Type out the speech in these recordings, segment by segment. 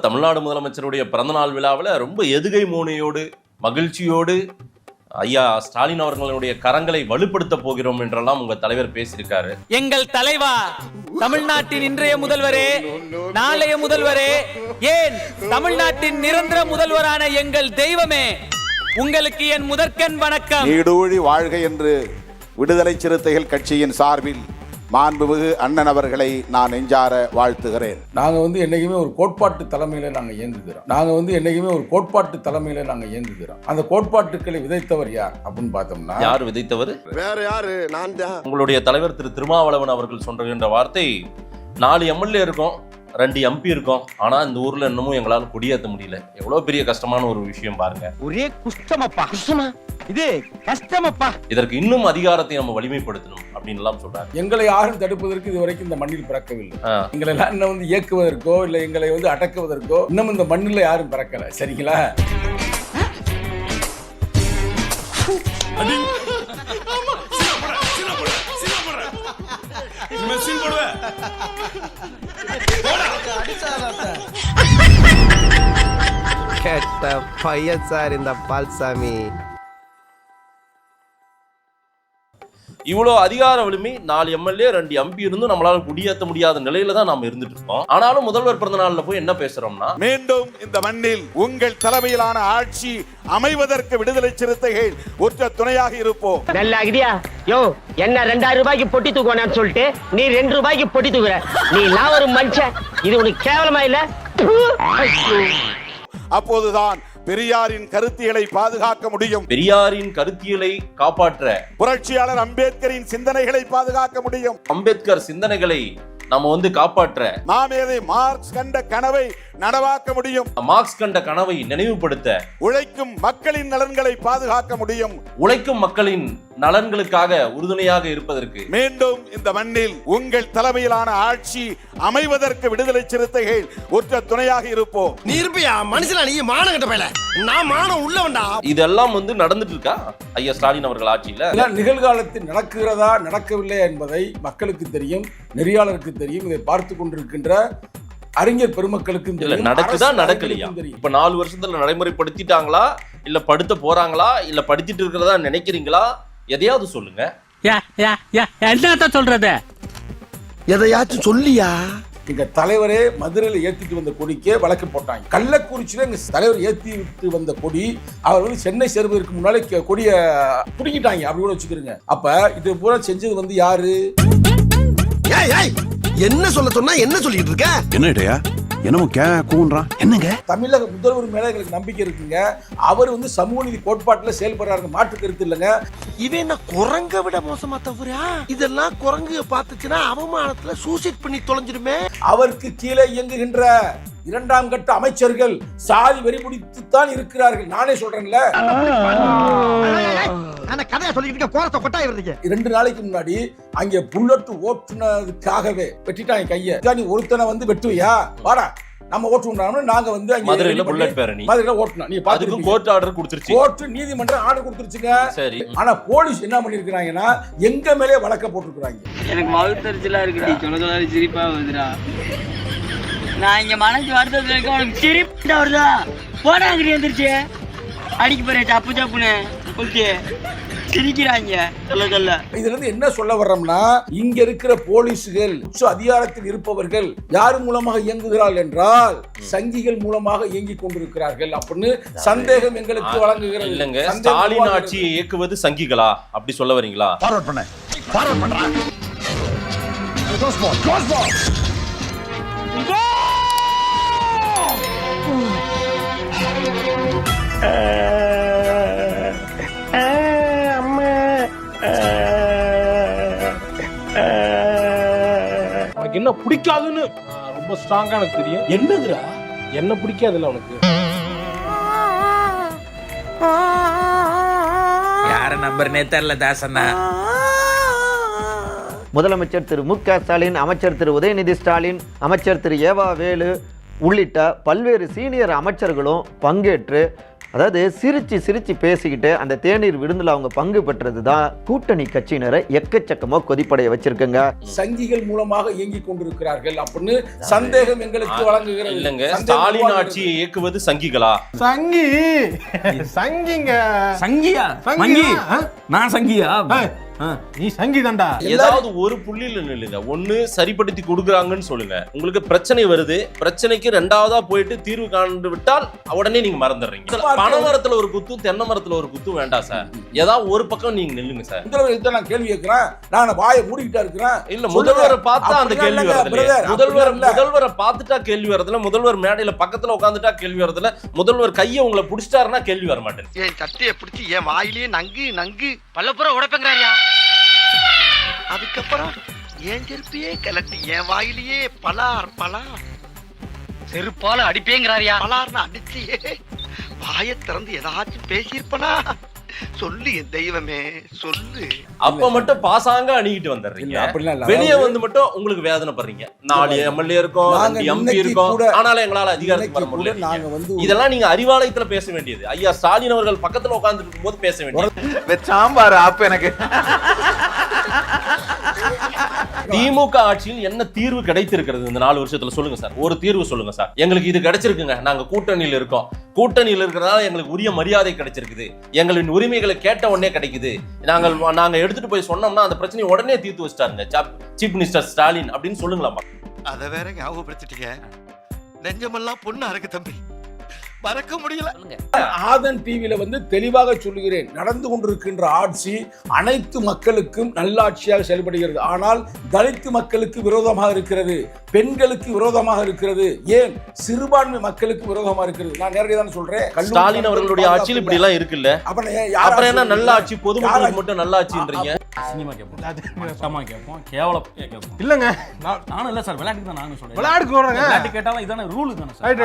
தமிழ்நாடு முதலமைச்சருடைய பிறந்தநாள் விழாவில் ரொம்ப எதுகை மோனையோடு மகிழ்ச்சியோடு ஐயா ஸ்டாலின் அவர்களுடைய கரங்களை வலுப்படுத்த போகிறோம் என்றெல்லாம் உங்க தலைவர் பேசியிருக்காரு. எங்கள் தலைவா தமிழ்நாட்டின் இன்றைய முதல்வரே நாளைய முதல்வரே ஏன் தமிழ்நாட்டின் நிரந்தர முதல்வரான எங்கள் தெய்வமே உங்களுக்கு என் முதற்கண் வணக்கம். நீடூழி வாழ்க என்று விடுதலை சிறுத்தைகள் கட்சியின் சார்பில் மாண்புமிகு அண்ணன் அவர்களை நான் நெஞ்சார வாழ்த்துகிறேன். நாங்கள் வந்து என்னைக்குமே ஒரு கோட்பாட்டு தலைமையில் நாங்கள் இயங்குகிறோம். நாங்கள் வந்து என்னைக்குமே ஒரு கோட்பாட்டு தலைமையில் நாங்கள் இயங்குகிறோம். அந்த கோட்பாட்டுக்களை விதைத்தவர் யார் அப்படின்னு பார்த்தோம்னா யார் விதைத்தவர்? வேற யாரு? நான் தான். உங்களுடைய தலைவர் திரு திருமாவளவன் அவர்கள் சொல்கின்ற வார்த்தை நாலு எம்எல்ஏ இருக்கும் ரெண்டு எம்பி இருக்கும். ஆனா இந்த ஊர்ல இன்னமும் எங்களால குடியேற்ற முடியல. எவ்வளவு பெரிய கஷ்டமான ஒரு விஷயம் பாருங்க. ஒரே குஷ்டமப்பா. குஷ்டமா? இது கஷ்டமப்பா. இதற்கு இன்னும் அதிகாரத்தை நம்ம வலிமைப்படுத்தணும் அப்படின்னு எல்லாம் சொல்றாங்க. எங்களை யாரும் தடுப்பதற்கு இதுவரைக்கும் இந்த மண்ணில் பிறக்கவில்லை. எங்களை எல்லாம் இன்னும் வந்து இயக்குவதற்கோ இல்லை எங்களை வந்து அடக்குவதற்கோ இன்னும் இந்த மண்ணில் யாரும் பிறக்கல. சரிங்களா? கெட்ட பையன் சார் இந்த பால்சாமி. இவ்வளவு அதிகார வலிமை நாலு எம்எல்ஏ ரெண்டு எம்பி இருந்தும் நம்மளால குடியேற்ற முடியாத நிலையில தான் நாம இருந்துட்டு இருக்கோம். ஆனாலும் முதல்வர் பிறந்த நாள்ல போய் என்ன பேசுறோம்னா மீண்டும் இந்த மண்ணில் உங்கள் தலைமையிலான ஆட்சி அமைவதற்கு விடுதலை சிறுத்தைகள் உற்ற துணையாக இருப்போம். நல்லா இடியா யோ என்ன ரெண்டாயிரம் ரூபாய்க்கு பொட்டி தூக்குவானு சொல்லிட்டு நீ ரெண்டு ரூபாய்க்கு பொட்டி தூக்குற. நீ நான் ஒரு மனுஷன். இது உனக்கு கேவலமா இல்ல? அப்போதுதான் பெரியாரின் கருத்தியலை பாதுகாக்க முடியும். பெரியாரின் கருத்தியலை காப்பாற்ற புரட்சியாளர் அம்பேத்கரின் சிந்தனைகளை பாதுகாக்க முடியும். அம்பேத்கர் சிந்தனைகளை நம்ம வந்து காப்பாற்ற மாமேதை மார்க்ஸ் கண்ட கனவை நனவாக்க முடியும். மார்க்ஸ் கண்ட கனவை நினைவுபடுத்த உழைக்கும் மக்களின் நலன்களை பாதுகாக்க முடியும். உழைக்கும் மக்களின் நலன்களுக்காக உறுதுணையாக இருப்பதற்கு. மீண்டும் இந்த மண்ணில் உங்கள் தலைமையிலான ஆட்சி அமைவதற்கு விடுதலை சிறுத்தைகள் உற்ற துணையாக இருப்போம். நீ இருப்பியா மனுஷனா நீ? மானம் கட்ட போயல. நான் மானம் உள்ளவன்டா. இதெல்லாம் வந்து நடந்துட்டு இருக்கா ஐயா ஸ்டாலின் அவர்கள் ஆட்சியில? நிகழ்காலத்தில் நடக்கிறதா நடக்கவில்லை என்பதை மக்களுக்கு தெரியும் நெறியாளருக்கு தெரியும் இதை பார்த்து கொண்டிருக்கின்ற அறிஞர் பெருமக்களுக்கும் இல்ல தெரியும் நடக்குதா நடக்கலையா? இப்ப நாலு வருஷத்துல நடைமுறைப்படுத்திட்டாங்களா? இல்ல படுத்த போறாங்களா? இல்ல படிச்சிட்டு இருக்கிறதா நினைக்கிறீங்களா? எதையாவது சொல்லுங்க. என்னத்த சொல்றது? எதையாச்சும் சொல்லியா? எங்க தலைவரே மதுரையில் ஏத்திட்டு வந்த கொடிக்கே வழக்கு போட்டாங்க. கள்ளக்குறிச்சியில எங்க தலைவர் ஏத்தி விட்டு வந்த கொடி அவர் வந்து சென்னை சேர்வதற்கு முன்னாலே கொடிய பிடிக்கிட்டாங்க அப்படி கூட வச்சுக்கிறோங்க. அப்ப இது பூரா செஞ்சது வந்து யாரு? ஏய் ஏய் என்ன சொல்ல சொன்னா என்ன சொல்லிட்டு இருக்க? என்ன இடையா? என்னமோ கே கூன்றான் என்னங்க? தமிழக முதல்வர் மேல எங்களுக்கு நம்பிக்கை இருக்குங்க. அவர் வந்து சமூக நீதி கோட்பாட்டுல செயல்படுறாரு மாற்று கருத்து இல்லைங்க. இவன் என்ன குரங்க விட மோசமா தவறா? இதெல்லாம் குரங்கு பார்த்துச்சுன்னா அவமானத்துல சூசைட் பண்ணி தொலைஞ்சிருமே அவருக்கு கீழே இயங்குகின்ற இரண்டாம் கட்ட அமைச்சர்கள் சாதி வெறி பிடித்துத்தான் இருக்கிறார்கள். நானே சொல்றேன்ல. அந்த கதையை சொல்லிட்டு இருக்க கோரத்தை கொட்டாய் வருதுங்க இரண்டு நாளைக்கு முன்னாடி அங்க புல்லட் ஓட்டுனதுக்காகவே வெட்டிட்டாங்க கைய. நீ ஒருத்தனை வந்து வெட்டுவியா? வாடா நம்ம ஓட்டுவோம்னா நாங்க வந்து அங்க மதுரையில புல்லட் பேரணி மதுரையில ஓட்டணும் நீ பாத்துக்கும் கோர்ட் ஆர்டர் கொடுத்துருச்சு. கோர்ட்டு நீதிமன்றம் ஆர்டர் கொடுத்துருச்சுங்க. சரி. ஆனா போலீஸ் என்ன பண்ணிருக்கிறாங்கன்னா எங்க மேலே வழக்க போட்டிருக்கிறாங்க. எனக்கு மகுத்தறிச்சலா இருக்குடி சொல்ல சொல்லாரு சிரிப்பா வருதுடா. நான் இங்க மனசு வருத்தத்துல இருக்க உனக்கு சிரிப்பு வருதா? போடாங்கடி வந்துருச்சு. அடிக்க போறேன் சப்பு சப்புன்னு. ஓகே. சிரிக்கிறாங்க. சொல்ல சொல்ல இதுல இருந்து என்ன சொல்ல வர்றோம்னா இங்க இருக்கிற போலீஸுகள் உச்ச அதிகாரத்தில் இருப்பவர்கள் யார் மூலமாக இயங்குகிறார்கள் என்றால் சங்கிகள் மூலமாக இயங்கிக் கொண்டிருக்கிறார்கள் அப்படின்னு சந்தேகம் எங்களுக்கு வழங்குகிறது. இல்லங்க. ஸ்டாலின். ஆட்சியை இயக்குவது சங்கிகளா? அப்படி சொல்ல வரீங்களா? ஃபார்வர்ட் பண்ண. ஃபார்வர்ட் பண்றா. என்ன பிடிக்காதுன்னு? ரொம்ப ஸ்ட்ராங்கா எனக்கு தெரியும். என்னதுடா? என்ன பிடிக்காதுல்ல உனக்கு யார நம்பர்னே தெரியல தாசண்ணா. முதலமைச்சர் திரு மு க ஸ்டாலின் அமைச்சர் திரு உதயநிதி ஸ்டாலின் அமைச்சர் திரு ஏவா வேலு உள்ளிட்ட பல்வேறு சீனியர் அமைச்சர்களும் பங்கேற்று அதாவது சிரிச்சு சிரிச்சு பேசிக்கிட்டு அந்த தேநீர் விருந்தில் அவங்க பங்கு பெற்றது தான் கூட்டணி கட்சியினரை எக்கச்சக்கமாக கொதிப்படைய வச்சிருக்குங்க. சங்கிகள் மூலமாக இயங்கிக் கொண்டிருக்கிறார்கள் அப்படின்னு சந்தேகம் எங்களுக்கு வழங்குகிறது. இல்லங்க. ஸ்டாலின். ஆட்சியை இயக்குவது சங்கிகளா? சங்கி. சங்கிங்க. சங்கியா? ஆ? நான் சங்கியா? நீ சங்கி தான்டா ஏதாவது ஒரு புள்ளியில நில்லுங்க. ஒண்ணு சரிப்படுத்தி கொடுக்குறாங்கன்னு சொல்லுங்க. உங்களுக்கு பிரச்சனை வருது. பிரச்சனைக்கு ரெண்டாவதா போயிட்டு தீர்வு காண்டு விட்டால் உடனே நீங்க மறந்துடுறீங்க. பனை மரத்துல ஒரு குத்தும் தென்னை மரத்துல ஒரு குத்தும் வேண்டாம் சார். ஏதாவது ஒரு பக்கம் நீங்க நில்லுங்க சார். முதல்வர் நான் கேள்வி கேட்கிறேன். நான் வாயை மூடிக்கிட்டா இருக்கிறேன். இல்ல. முதல்வரை பார்த்தா அந்த கேள்வி brother, முதல்வர். முதல்வரை பார்த்துட்டா கேள்வி வரதுல முதல்வர் மேடையில பக்கத்துல உட்காந்துட்டா கேள்வி வரதுல முதல்வர் கையை உங்களை புடிச்சிட்டாருன்னா கேள்வி வர மாட்டேன் என் சட்டையை பிடிச்சி என் வாயிலேயே நங்கு நங்கு பல்லப்புறம் உடப்பேங்கிறாரியா? அதுக்கப்புறம் என் செருப்பையே கலட்டி என் வாயிலேயே பலார் பலார். செருப்பால அடிப்பேங்கிறாரியா? பலார்னு அடிச்சியே வாயை திறந்து ஏதாச்சும் பேசியிருப்பனா? சொல்லு என் தெய்வமே சொல்லு. அப்ப மட்டும் பாசாங்க அணிகிட்டு வந்துடுறீங்க. வெளியே வந்து மட்டும் உங்களுக்கு வேதனைப்படுறீங்க. நாலு எம்எல்ஏ இருக்கோம் எம்பி இருக்கோம் ஆனாலும் எங்களால அதிகாரத்துக்கு வர முடியல நாங்க வந்து இதெல்லாம் நீங்க அறிவாலயத்துல பேச வேண்டியது. ஐயா ஸ்டாலின் அவர்கள் பக்கத்துல உட்கார்ந்து இருக்கும் போது பேச வேண்டியது. சாம்பார் அப்ப எனக்கு. திமுக ஆட்சியில் என்ன தீர்வு கிடைத்திருக்கிறது இந்த நாலு வருஷத்துல? சொல்லுங்க சார். ஒரு தீர்வு சொல்லுங்க சார். எங்களுக்கு இது கிடைச்சிருக்குங்க. நாங்க கூட்டணியில் இருக்கோம். கூட்டணியில் இருக்கிறதால எங்களுக்கு உரிய மரியாதை கிடைச்சிருக்குது. எங்களின் உரிமைகளை கேட்ட உடனே கிடைக்குது. நாங்கள் நாங்க எடுத்துட்டு போய் சொன்னோம்னா அந்த பிரச்சனையை உடனே தீர்த்து வச்சிட்டாருங்க. சீஃப் மினிஸ்டர் ஸ்டாலின் அப்படின்னு சொல்லுங்களாமா அத வேற ஞாபகப்படுத்திட்டீங்க. நெஞ்சமெல்லாம் பொண்ணா இருக்கு தம்பி. மறக்க முடியல. ஆதன் டிவியில வந்து தெளிவாக சொல்லுகிறேன். நடந்து கொண்டிருக்கின்ற ஆட்சி அனைத்து மக்களுக்கும் நல்லாட்சியாக செயல்படுகிறது. ஆனால் தலித்து மக்களுக்கு விரோதமாக இருக்கிறது. பெண்களுக்கு விரோதமாக இருக்கிறது. ஏன்? சிறுபான்மை மக்களுக்கு விரோதமாக இருக்கிறது. நான் நேரடியாக தான் சொல்றேன். ஸ்டாலின் அவர்களுடைய ஆட்சியில் இப்படி எல்லாம் இருக்குல்ல. அப்புறம் என்ன நல்ல ஆட்சி பொதுமக்களுக்கு? மட்டும் நல்ல ஆட்சின்றீங்க சினிமா கேட்போம் கேட்போம் கேவலம் கேட்போம் இல்லங்க. நான் நானும் இல்ல சார் விளையாட்டுக்கு தான் விளையாடுக்கு வர்றேங்க. விளையாட்டு கேட்டாலும் இதான ரூல் தானே சார்.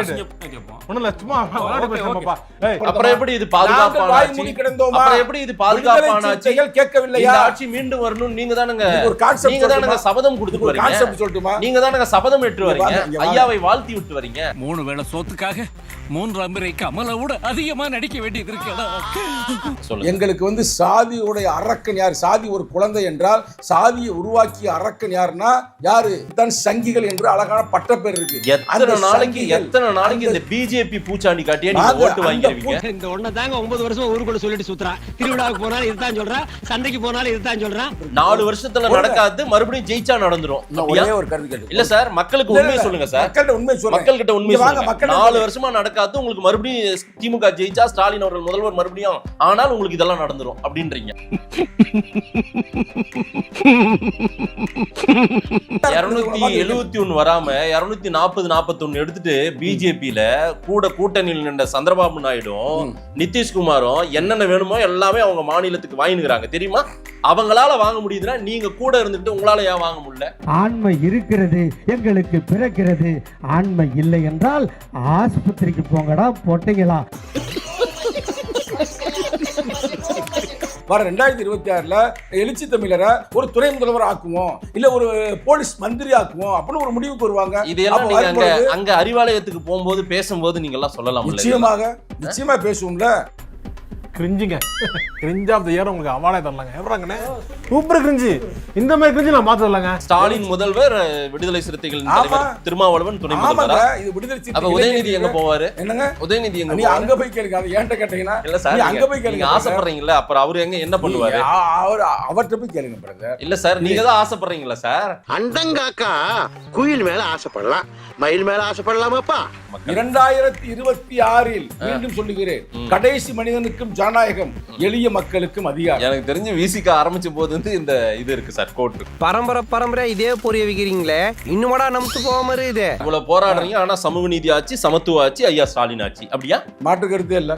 கேட்போம் ஒண்ணும் இல்ல சும்மா விளையாட்டு அப்புறம் எப்படி இது பாதுகாப்பான கிடந்தோமா? அப்புறம் எப்படி இது பாதுகாப்பான சிறுத்தைகள் கேட்கவில்லையா? ஆட்சி மீண்டும் வரணும் நீங்க தானுங்க. ஒரு concept நீங்க தானுங்க? சபதம் கான்செப்ட் வரீங்க. சொல்லட்டுமா? நீங்க தானுங்க சபதம் ஏற்று வரீங்க. ஐயாவை வாழ்த்தி விட்டு வரீங்க. மூணு வேளை சோத்துக்காக மூன்று அம்பரை கமலை விட அதிகமா நடிக்க வேண்டியது இருக்கடா எங்களுக்கு வந்து சாதியுடைய அரக்கன் யார்? சாதி ஒரு குழந்தை என்றால் சாதியை உருவாக்கிய அரக்கன் யாருன்னா யாரு? தான் சங்கிகள் என்று அழகான பட்டப்பேர் இருக்கு. எத்தனை நாளைக்கு எத்தனை நாளைக்கு இந்த பிஜேபி பூச்சாண்டி காட்டியே நீங்க ஓட்டு வாங்கிடுவீங்க இந்த ஒண்ணு தாங்க ஒன்பது வருஷம் ஊருக்குள்ள சொல்லிட்டு சுத்துறான் திருவிழாவுக்கு போனாலும் இதுதான் சொல்றான் சந்தைக்கு போனாலும் இதுதான் சொல்றான் நாலு வருஷத்துல நடக்காது மறுபடியும் ஜெயிச்சா நடந்துரும்? ஒரே ஒரு கேட்டு இல்ல சார் மக்களுக்கு உண்மையை சொல்லுங்க சார். மக்கள்கிட்ட உண்மை சொல்லுங்க மக்கள் கிட்ட உண்மை இங்க வாங்க, சொல்லுங்க. மக்கள்கிட்ட நாலு. வருஷமா நடக்காது. உங்களுக்கு மறுபடியும் திமுக ஜெயிச்சா ஸ்டாலின் அவர்கள் முதல்வர் மறுபடியும் ஆனால் உங்களுக்கு இதெல்லாம் நடந்துரும் அப்படின்றீங்க. இருநூத்தி எழுபத்தி ஒண்ணு வராம இருநூத்தி நாற்பது நாற்பத்தி எடுத்துட்டு பிஜேபியில கூட கூட்டணியில் நின்ற சந்திரபாபு நாயுடும் நிதிஷ்குமாரும் என்னென்ன வேணுமோ எல்லாமே அவங்க மாநிலத்துக்கு வாங்கினுக்கிறாங்க. தெரியுமா? அவங்களால வாங்க முடியுதுன்னா நீங்க கூட இருந்துட்டு உங்களால ஏன் வாங்க முடியல? ஆண்மை இருக்கிறது எங்களுக்கு பிறக்கிறது. ஆண்மை இல்லை என்றால் ஆஸ்பத்திரிக்கு போங்கடா பொட்டைங்களா? வர ரெண்டாயிரத்தி இருபத்தி ஆறுல எழுச்சி தமிழரை ஒரு துணை முதல்வர் ஆக்குவோம் இல்ல ஒரு போலீஸ் மந்திரி ஆக்குவோம் அப்படின்னு ஒரு முடிவுக்கு வருவாங்க. இதெல்லாம் நீங்க அங்க அங்க அறிவாலயத்துக்கு போகும்போது பேசும்போது நீங்க எல்லாம் சொல்லலாம் நிச்சயமாக நிச்சயமா பேசுவோம்ல. கிரிஞ்சுங்க கிரிஞ்ச் ஆஃப் த இயர் உங்களுக்கு அவார்டே தரலாங்க. எவ்வளோங்கண்ணே சூப்பர் கிரிஞ்சு இந்த மாதிரி கிரிஞ்சு நான் பார்த்து தரலாங்க. ஸ்டாலின் முதல்வர் விடுதலை சிறுத்தைகளின் ஆமா. தலைவர் திருமாவளவன் துணை முதல்வரா? இது விடுதலை அப்ப சிறுத்தைகளே உதயநிதி எங்க. போவாரு? என்னங்க? உதயநிதி எங்க நீ அங்க போய் கேளுங்க அது ஏன்ட்ட கேட்டீங்கன்னா? இல்ல நீ சார் அங்க போய் கேளுங்க ஆசைப்படுறீங்கல்ல அப்புறம் அவரு எங்க என்ன பண்ணுவாரு? அவர் அவர்கிட்ட போய் கேளுங்க பிரதர் இல்ல சார் நீங்க தான் ஆசைப்படுறீங்களா சார்? அண்டங்காக்கா குயில் மேல ஆசைப்படலாம். மயில் மேல ஆசைப்படலாமாப்பா? இரண்டாயிரத்தி இருபத்தி ஆறில் மீண்டும் சொல்லுகிறேன். கடைசி மனிதனுக்கும் ஜனநாயகம் எளிய மக்களுக்கும் அதிகாரம். எனக்கு தெரிஞ்சு விசிக்க ஆரம்பிச்ச போது வந்து இந்த இது இருக்கு சார் கோட்டு. பரம்பரை பரம்பரை இதே பொரிய வைக்கிறீங்களே? இன்னுமாடா நமத்து போகாம இருக்குது இவ்வளவு போராடுறீங்க ஆனா சமூக நீதி ஆட்சி சமத்துவ ஆட்சி ஐயா ஸ்டாலின் ஆட்சி அப்படியா? மாற்று கருத்தே இல்ல.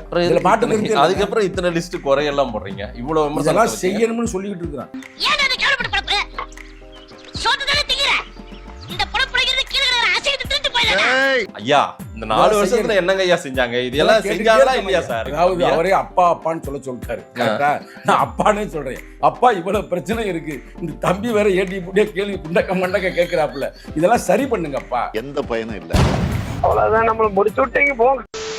மாற்று கருத்தே. அதுக்கப்புறம் இத்தனை லிஸ்ட் குறையெல்லாம் போடுறீங்க? இவ்வளவு. செய்யணும்னு சொல்லிக்கிட்டு இருக்கிறான். ஐயா இந்த நாலு வருஷத்துல என்னங்க ஐயா செஞ்சாங்க? இதெல்லாம் செஞ்சாங்களா இல்லையா. சார்? அதாவது அவரே அப்பா அப்பான்னு சொல்ல சொல்லிட்டாரு. கரெக்டா நான் அப்பானே சொல்றேன். அப்பா இவ்வளவு பிரச்சனை இருக்கு. இந்த தம்பி வேற ஏட்டி புட்டியா கேள்வி குண்டக்க மண்டக்க கேட்கிறாப்புல இதெல்லாம் சரி பண்ணுங்கப்பா. எந்த பயனும் இல்லை. அவ்வளவுதான் நம்மள முடிச்சு விட்டீங்க போங்க.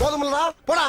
போதுமில்லடா போடா.